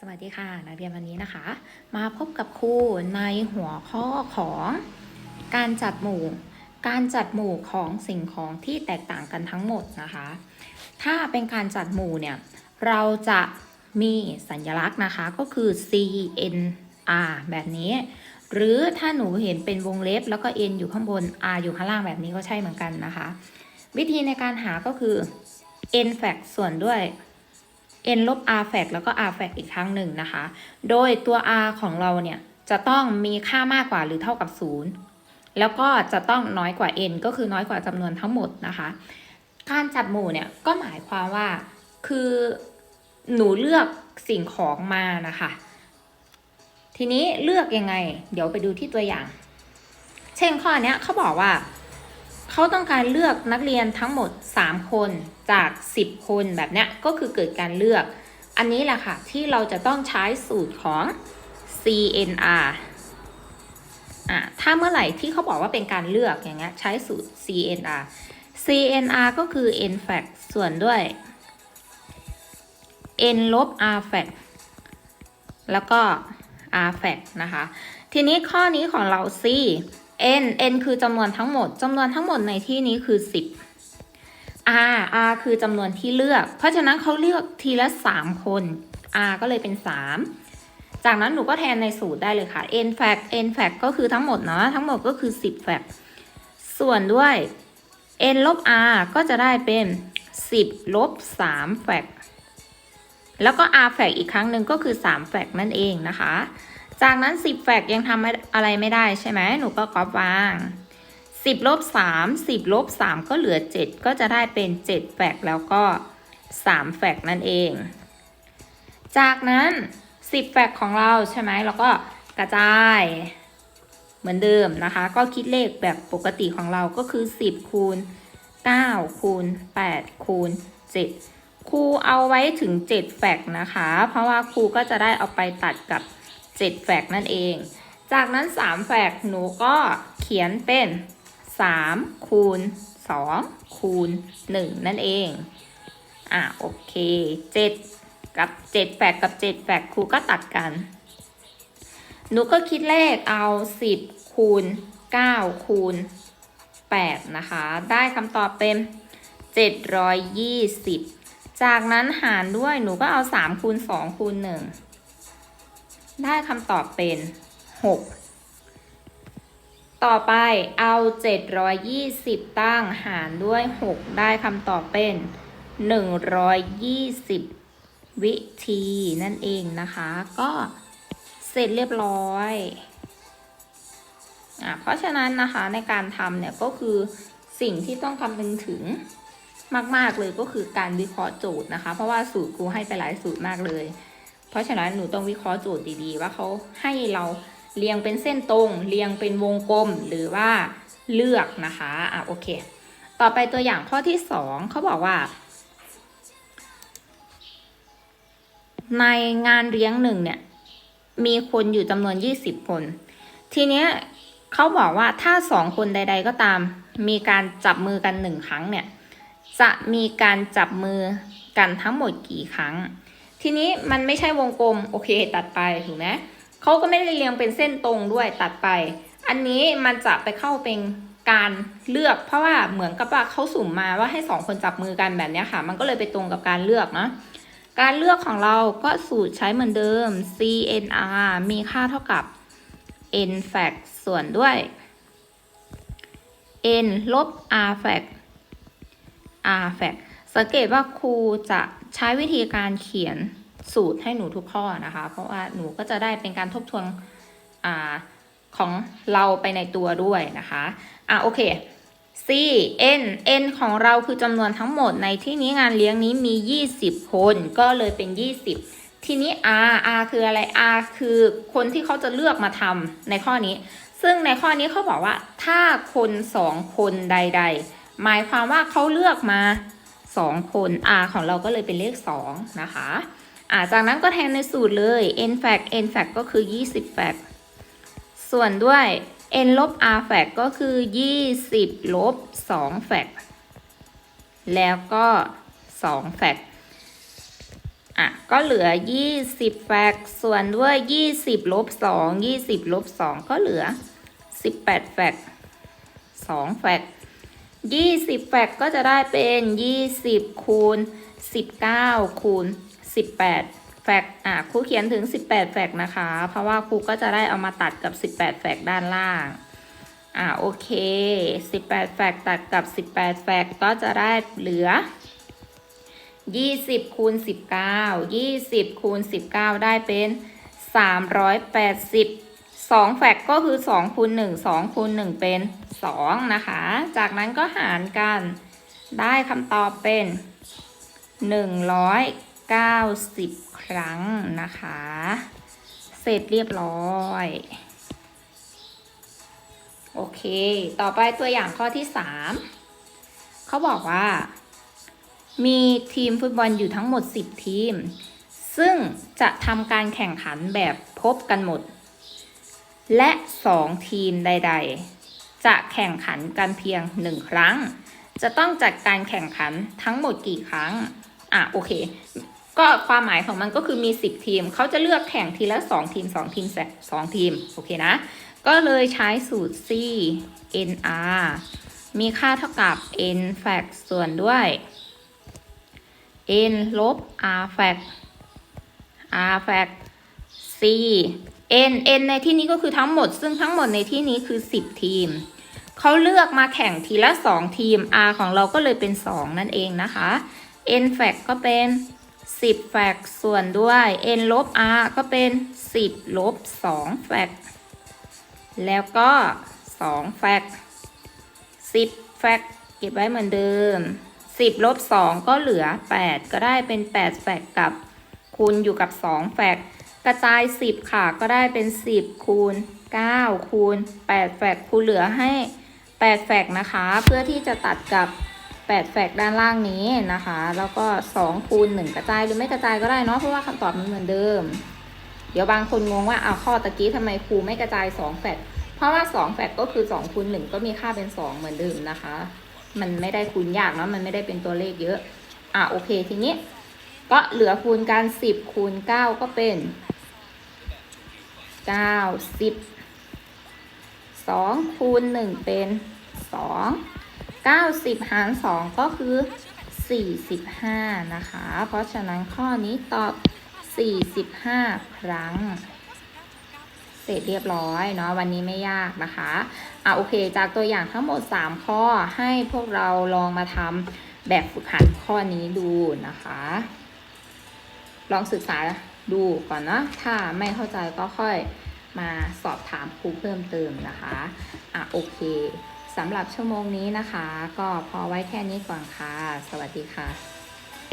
สวัสดีค่ะนักเรียนวันนี้นะคะ มาพบกับครูในหัวข้อของการจัดหมู่ การจัดหมู่ของสิ่งของที่แตกต่างกันทั้งหมดนะคะ ถ้าเป็นการจัดหมู่เนี่ยเราจะมีสัญลักษณ์นะคะก็คือ C N R แบบนี้ หรือถ้าหนูเห็นเป็นวงเล็บแล้วก็ N อยู่ข้างบน R อยู่ข้างล่างแบบนี้ก็ใช่เหมือนกันนะคะ วิธีในการหาก็คือ n fact ส่วนด้วย n ลบ r fact แล้วก็ r fact อีกครั้งหนึ่งนะคะ โดยตัว r ของเราเนี่ยจะต้องมีค่ามากกว่าหรือเท่ากับ 0 แล้วก็จะต้องน้อยกว่า n ก็คือน้อยกว่าจำนวนทั้งหมดนะคะ การจัดหมู่เนี่ยก็หมายความว่าคือหนูเลือกสิ่งของมานะคะ ทีนี้เลือกยังไง เดี๋ยวไปดูที่ตัวอย่าง เช่นข้อนี้เขาบอกว่า เขาต้องการเลือกนักเรียนทั้งหมด 3 คนจาก 10 คนแบบเนี้ยก็คือเกิดการเลือก อันนี้แหละค่ะที่เราจะต้องใช้สูตรของ CNR อะถ้าเมื่อไหร่ที่เขาบอกว่าเป็นการเลือกอย่างเงี้ยใช้สูตร CNR CNR ก็คือ n fact ส่วนด้วย n ลบ r fact แล้วก็ r fact นะคะ ทีนี้ข้อนี้ของเรา C n n คือจำนวนทั้งหมดจำนวนทั้งหมดในที่นี้คือ 10 r r คือจำนวนที่เลือก เพราะฉะนั้นเขาเลือกทีละ 3 คน r ก็เลยเป็น 3 จากนั้นหนูก็แทนในสูตรได้เลยค่ะ n fact n fact ก็คือทั้งหมดเนาะทั้งหมดก็คือ 10 fact ส่วนด้วย n ลบ r ก็จะได้เป็น 10ลบ3 fact แล้วก็ r fact อีกครั้งหนึ่งก็คือ 3 fact นั่นเองนะคะ จากนั้น 10 แฟกยังทำอะไรไม่ได้ใช่ไหมหนูก็ก๊อปวาง 10ลบ3 10ลบ3ก็เหลือ 7 ก็จะได้เป็น 7 แฟกแล้วก็ 3 แฟกนั่นเอง จากนั้น 10 แฟกของเราใช่ไหมเราก็กระจายเหมือนเดิมนะคะ ก็คิดเลขแบบปกติของเราก็คือ 10 คูณ 9 คูณ 8 คูณ 7ครูเอาไว้ถึง 7 แฟกนะคะ เพราะว่าครูก็จะได้เอาไปตัดกับ 7 แฟกนั่นเอง จากนั้น 3 แฟกหนูก็เขียนเป็น 3 คูณ 2 คูณ 1 นั่นเอง อะโอเค 7 กับ 7 แฟกกับ 7 แฟกครูก็ตัดกัน หนูก็คิดเลขเอา 10 คูณ 9 คูณ 8 นะคะ ได้คำตอบเป็น 720 จากนั้นหารด้วยหนูก็เอา 3 คูณ 2 คูณ 1 ได้คำตอบเป็น 6 ต่อไปเอา 720 ตั้งหารด้วย 6 ได้คำตอบเป็น 120 วิธีนั่นเองนะคะ ก็เสร็จเรียบร้อยอะเพราะฉะนั้นนะคะในการทำเนี่ยก็คือสิ่งที่ต้องคำนึงถึงมาก ๆ เลยก็คือการวิเคราะห์โจทย์นะคะ เพราะว่าสูตรครูให้ไปหลายสูตรมากเลย ราะฉะนั้นหนูต้องวิเคราะห์โจทย์ดีๆ ว่าเขาให้เราเรียงเป็นเส้นตรง เรียงเป็นวงกลมหรือว่าเลือกนะคะอะโอเค ต่อไปตัวอย่างข้อที่สองเขาบอกว่า ในงานเลี้ยงหนึ่งเนี่ยมีคนอยู่จำนวน 20 คน ทีเนี้ยเขาบอกว่าถ้าสองคนใด ๆ ก็ตาม มีการจับมือกันหนึ่งครั้งเนี่ยจะมีการจับมือกันทั้งหมดกี่ครั้ง ทีนี้มันไม่ใช่วงกลมโอเคตัดไปถูกไหมเขาก็ไม่ได้เรียงเป็นเส้นตรงด้วยตัดไป อันนี้มันจะไปเข้าเป็นการเลือก เพราะว่าเหมือนกับว่าเขาสุ่มมาว่าให้สองคนจับมือกันแบบนี้ค่ะ มันก็เลยไปตรงกับการเลือกเนาะการเลือกของเราก็สูตรใช้เหมือนเดิม CNR มีค่าเท่ากับ n fact ส่วนด้วย n ลบ r fact r fact สังเกตว่าครูจะ ใช้วิธีการเขียนสูตรให้หนูทุกข้อนะคะ เพราะว่าหนูก็จะได้เป็นการทบทวนอของเราไปในตัวด้วยนะคะอะโอเค C N N ของเราคือจำนวนทั้งหมดในที่นี้งานเลี้ยงนี้มี 20 คนก็เลยเป็น 20 ทีนี้ R R คืออะไร R คือคนที่เขาจะเลือกมาทำในข้อนี้ ซึ่งในข้อนี้เขาบอกว่าถ้าคนสองคนใด ๆ หมายความว่าเขาเลือกมา 2 คน R ของเราก็เลยเป็นเลข 2 นะคะอ่าจากนั้นก็แทนในสูตรเลย n fact n fact ก็คือ 20 fact ส่วนด้วย n ลบ r fact ก็คือ 20 ลบ 2 fact แล้วก็ 2 fact อะ ก็เหลือ 20แฟกส่วนด้วย 20 ลบ 2 20 ลบ 2 ก็เหลือ 18แฟกต์2แฟก 20 แฟกต์ก็จะได้เป็น 20 คูณ 19 คูณ 18 แฟกต์อะครูเขียนถึง 18 แฟกต์นะคะ เพราะว่าครูก็จะได้เอามาตัดกับ 18 แฟกต์ด้านล่าง อ่าโอเค 18 แฟกต์ตัดกับ 18 แฟกต์ก็จะได้เหลือ 20 คูณ 19 20 คูณ 19 ได้เป็น 380 2แฟกก็คือ2คูณ1 2คูณ1เป็น2นะคะ จากนั้นก็หารกันได้คำตอบเป็น190ครั้งนะคะ เสร็จเรียบร้อย โอเค ต่อไปตัวอย่างข้อที่3เขาบอกว่า มีทีมฟุตบอลอยู่ทั้งหมด 10 ทีม ซึ่งจะทำการแข่งขันแบบพบกันหมด และ 2 ทีมใด ๆ จะแข่งขันกันเพียง 1 ครั้ง จะต้องจัดการแข่งขันทั้งหมดกี่ครั้ง อะโอเค ก็ความหมายของมันก็คือมี 10 ทีม เขาจะเลือกแข่งทีละ 2 ทีม 2 ทีม 2 ทีม โอเคนะ ก็เลยใช้สูตร C NR มีค่าเท่ากับ N fact ส่วนด้วย N ลบ R fact R fact C N N ในที่นี้ก็คือทั้งหมด ซึ่งทั้งหมดในที่นี้คือ 10 ทีม เขาเลือกมาแข่งทีละ 2 ทีม R ของเราก็เลยเป็น 2 นั่นเองนะคะ N fact ก็เป็น 10 fact ส่วนด้วย N ลบ R ก็เป็น 10 ลบ 2 fact แล้วก็2แฟกต์10แฟกต์เก็บไว้เหมือนเดิม 10 ลบ 2 ก็เหลือ 8 ก็ได้เป็น8แฟกต์กับคูณอยู่กับ2แฟกต์ กระจาย 10 ค่ะ ก็ได้เป็น 10 คูณ 9 คูณ 8 แฟกคูณเหลือให้ 8 แฟกนะคะ เพื่อที่จะตัดกับ 8 แฟกด้านล่างนี้นะคะ แล้วก็ 2 คูณ 1 กระจายหรือไม่กระจายก็ได้เนาะ เพราะว่าคำตอบมันเหมือนเดิม เดี๋ยวบางคนงงว่าเอาข้อตะกี้ทำไมครูไม่กระจาย 2 แฟกเพราะว่า 2 แฟกก็คือ 2 คูณ 1 ก็มีค่าเป็น 2 เหมือนเดิมนะคะ มันไม่ได้คูณยากเนาะ มันไม่ได้เป็นตัวเลขเยอะ อะโอเคทีนี้ก็เหลือคูณกัน 10 คูณ 9 ก็เป็น 9 10 2คูณ1เป็น2 90หาร2ก็คือ45นะคะ เพราะฉะนั้นข้อนี้ตอบ45ครั้ง เสร็จเรียบร้อยเนาะวันนี้ไม่ยากนะคะอะโอเค จากตัวอย่างทั้งหมด3ข้อให้พวกเราลองมาทำแบบฝึกหัดข้อนี้ดูนะคะ ลองศึกษา ดูก่อนนะ ถ้าไม่เข้าใจก็ค่อยมาสอบถามครูเพิ่มเติมนะคะ อะโอเคสำหรับชั่วโมงนี้นะคะ ก็พอไว้แค่นี้ก่อนค่ะ สวัสดีค่ะ